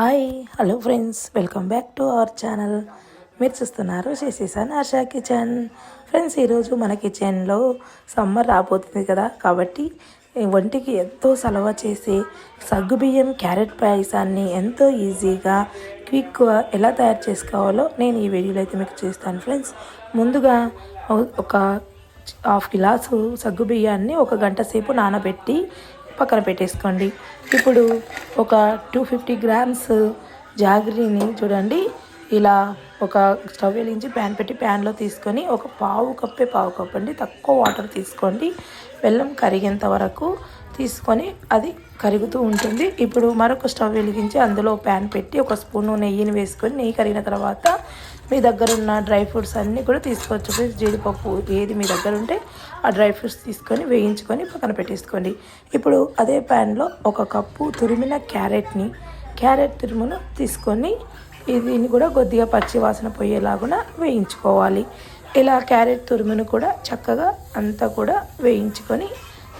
Hi hello friends welcome back to our channel. మీరు చూస్తున్నారు శశిసాన్ ASHA kitchen. Friends ఈరోజు మన కిచెన్లో సమ్మర్ రాబోతుంది కదా కాబట్టి వంటికి ఎంతో సలవ చేసి సగ్గుబియ్యం క్యారెట్ పాయసాన్ని ఎంతో ఈజీగా క్విక్గా ఎలా తయారు చేసుకోవాలో నేను ఈ వీడియోలో అయితే మీకు చూస్తాను ఫ్రెండ్స్. ముందుగా ఒక హాఫ్ గ్లాసు సగ్గుబియ్యాన్ని ఒక గంట సేపు నానబెట్టి పక్కన పెట్టేసుకోండి. ఇప్పుడు ఒక టూ ఫిఫ్టీ గ్రామ్స్ జాగ్రీని చూడండి. ఇలా ఒక స్టవ్ వెలిగించి ప్యాన్ పెట్టి ప్యాన్లో తీసుకొని ఒక పావు కప్పే పావు కప్పు అండి. తక్కువ వాటర్ తీసుకోండి. బెల్లం కరిగేంత వరకు తీసుకొని అది కరుగుతూ ఉంటుంది. ఇప్పుడు మరొక స్టవ్ వెలిగించి అందులో ప్యాన్ పెట్టి ఒక స్పూన్ నెయ్యిని వేసుకొని నెయ్యి కరిగిన తర్వాత మీ దగ్గర ఉన్న డ్రై ఫ్రూట్స్ అన్నీ కూడా తీసుకోవచ్చు జీడిపప్పు ఏది మీ దగ్గర ఉంటే ఆ డ్రై ఫ్రూట్స్ తీసుకొని వేయించుకొని పక్కన పెట్టేసుకోండి. ఇప్పుడు అదే ప్యాన్లో ఒక కప్పు తురిమిన క్యారెట్ని క్యారెట్ తురుమును తీసుకొని దీన్ని కూడా కొద్దిగా పచ్చి వాసన పోయేలాగున వేయించుకోవాలి. ఇలా క్యారెట్ తురుమును కూడా చక్కగా అంతా కూడా వేయించుకొని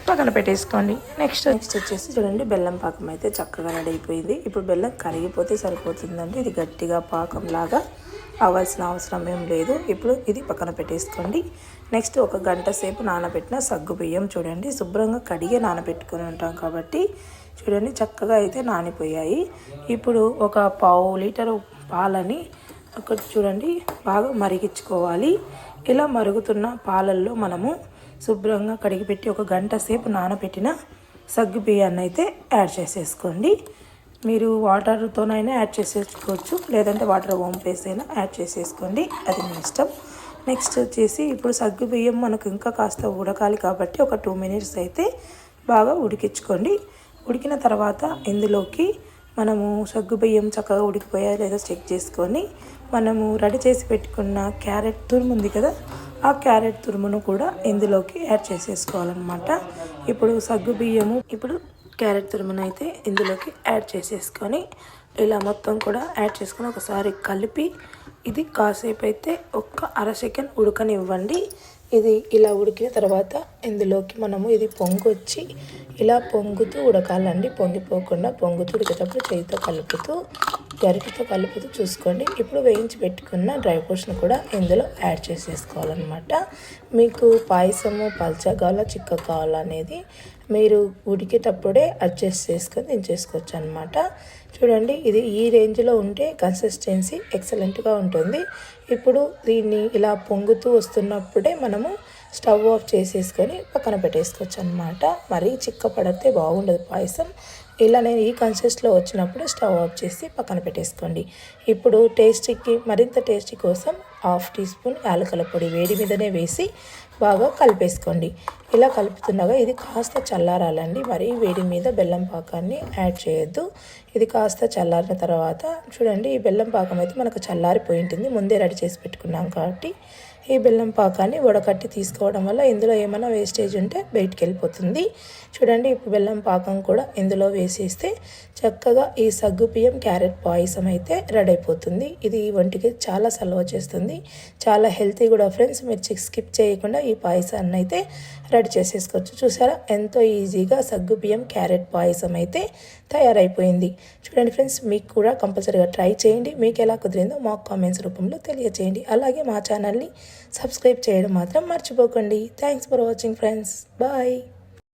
పక్కన పెట్టేసుకోండి. నెక్స్ట్ నెక్స్ట్ వచ్చేసి చూడండి బెల్లం పాకం అయితే చక్కగా రెడీ అయిపోయింది. ఇప్పుడు బెల్లం కరిగిపోతే సరిపోతుందండి. ఇది గట్టిగా పాకం లాగా అవ్వాల్సిన అవసరం ఏం లేదు. ఇప్పుడు ఇది పక్కన పెట్టేసుకోండి. నెక్స్ట్ ఒక గంట సేపు నానబెట్టిన సగ్గు బియ్యం చూడండి. శుభ్రంగా కడిగే నానబెట్టుకొని ఉంటాం కాబట్టి చూడండి చక్కగా అయితే నానిపోయాయి. ఇప్పుడు ఒక పావు లీటర్ పాలని ఒకటి చూడండి బాగా మరిగించుకోవాలి. ఇలా మరుగుతున్న పాలల్లో మనము శుభ్రంగా కడిగిపెట్టి ఒక గంట సేపు నానబెట్టిన సగ్గు బియ్యాన్ని అయితే యాడ్ చేసేసుకోండి. మీరు వాటర్తోనైనా యాడ్ చేసేసుకోవచ్చు లేదంటే వాటర్ వంపేసైనా యాడ్ చేసేసుకోండి. అది మీ ఇష్టం. నెక్స్ట్ వచ్చేసి ఇప్పుడు సగ్గు బియ్యం మనకు ఇంకా కాస్త ఉడకాలి కాబట్టి ఒక టూ మినిట్స్ అయితే బాగా ఉడికించుకోండి. ఉడికిన తర్వాత ఇందులోకి మనము సగ్గు బియ్యం చక్కగా ఉడికిపోయా లేదా చెక్ చేసుకొని మనము రెడీ చేసి పెట్టుకున్న క్యారెట్ తురుము ఉంది కదా ఆ క్యారెట్ తురుమును కూడా ఇందులోకి యాడ్ చేసేసుకోవాలన్నమాట. ఇప్పుడు సగ్గు బియ్యము ఇప్పుడు క్యారెట్ తురుమును అయితే ఇందులోకి యాడ్ చేసేసుకొని ఇలా మొత్తం కూడా యాడ్ చేసుకొని ఒకసారి కలిపి ఇది కాసేపు అయితే ఒక్క అర సెకండ్ ఉడకనివ్వండి. ఇది ఇలా ఉడికిన తర్వాత ఇందులోకి మనము ఇది పొంగొచ్చి ఇలా పొంగుతూ ఉడకాలండి. పొంగిపోకుండా పొంగుతూ ఉడికేటప్పుడు చేతితో కలుపుతూ గరిటతో కలుపుతూ చూసుకోండి. ఇప్పుడు వేయించి పెట్టుకున్న డ్రై ఫ్రూట్స్ని కూడా ఇందులో యాడ్ చేసేసుకోవాలన్నమాట. మీకు పాయసము పల్చ కావాలా చిక్క కావాలా అనేది మీరు ఉడికేటప్పుడే అడ్జస్ట్ చేసుకొని దించేసుకోవచ్చు అనమాట చూడండి ఇది ఈ రేంజ్లో ఉంటే కన్సిస్టెన్సీ ఎక్సలెంట్గా ఉంటుంది. ఇప్పుడు దీన్ని ఇలా పొంగుతూ వస్తున్నప్పుడే మనము స్టవ్ ఆఫ్ చేసేసుకొని పక్కన పెట్టేసుకోవచ్చు అనమాట మరీ చిక్క పడితే బాగుండదు పాయసం. ఇలా నేను ఈ కన్సిస్ట్లో వచ్చినప్పుడు స్టవ్ ఆఫ్ చేసి పక్కన పెట్టేసుకోండి. ఇప్పుడు టేస్టీకి మరింత టేస్టీ కోసం హాఫ్ టీ స్పూన్ యాలకల పొడి వేడి మీదనే వేసి బాగా కలిపేసుకోండి. ఇలా కలుపుతుండగా ఇది కాస్త చల్లారాలండి. మరీ వేడి మీద బెల్లం పాకాన్ని యాడ్ చేయొద్దు. ఇది కాస్త చల్లారిన తర్వాత చూడండి ఈ బెల్లం పాకం అయితే మనకు చల్లారిపోయి ఉంటుంది. ముందే రెడీ చేసి పెట్టుకున్నాం కాబట్టి ఈ బెల్లం పాకాన్ని వడకట్టి తీసుకోవడం వల్ల ఇందులో ఏమైనా వేస్టేజ్ ఉంటే బయటికి వెళ్ళిపోతుంది. చూడండి ఇప్పుడు బెల్లం పాకం కూడా ఇందులో వేసేస్తే చక్కగా ఈ సగ్గు బియ్యం క్యారెట్ పాయసం అయితే రెడీ అయిపోతుంది. ఇది వంటికి చాలా సలవ చేస్తుంది. చాలా హెల్తీ కూడా ఫ్రెండ్స్ మీరు స్కిప్ చేయకుండా ఈ పాయసాన్ని అయితే రెడీ చేసేసుకోవచ్చు. చూసారా ఎంతో ఈజీగా సగ్గు బియ్యం క్యారెట్ పాయసం అయితే తయారైపోయింది. చూడండి ఫ్రెండ్స్ మీకు కూడా కంపల్సరీగా ట్రై చేయండి. మీకు ఎలా కుదిరిందో మాకు కామెంట్స్ రూపంలో తెలియచేయండి. అలాగే మా ఛానల్ని సబ్స్క్రైబ్ చేయడం మాత్రం మర్చిపోకండి. Thanks for watching friends bye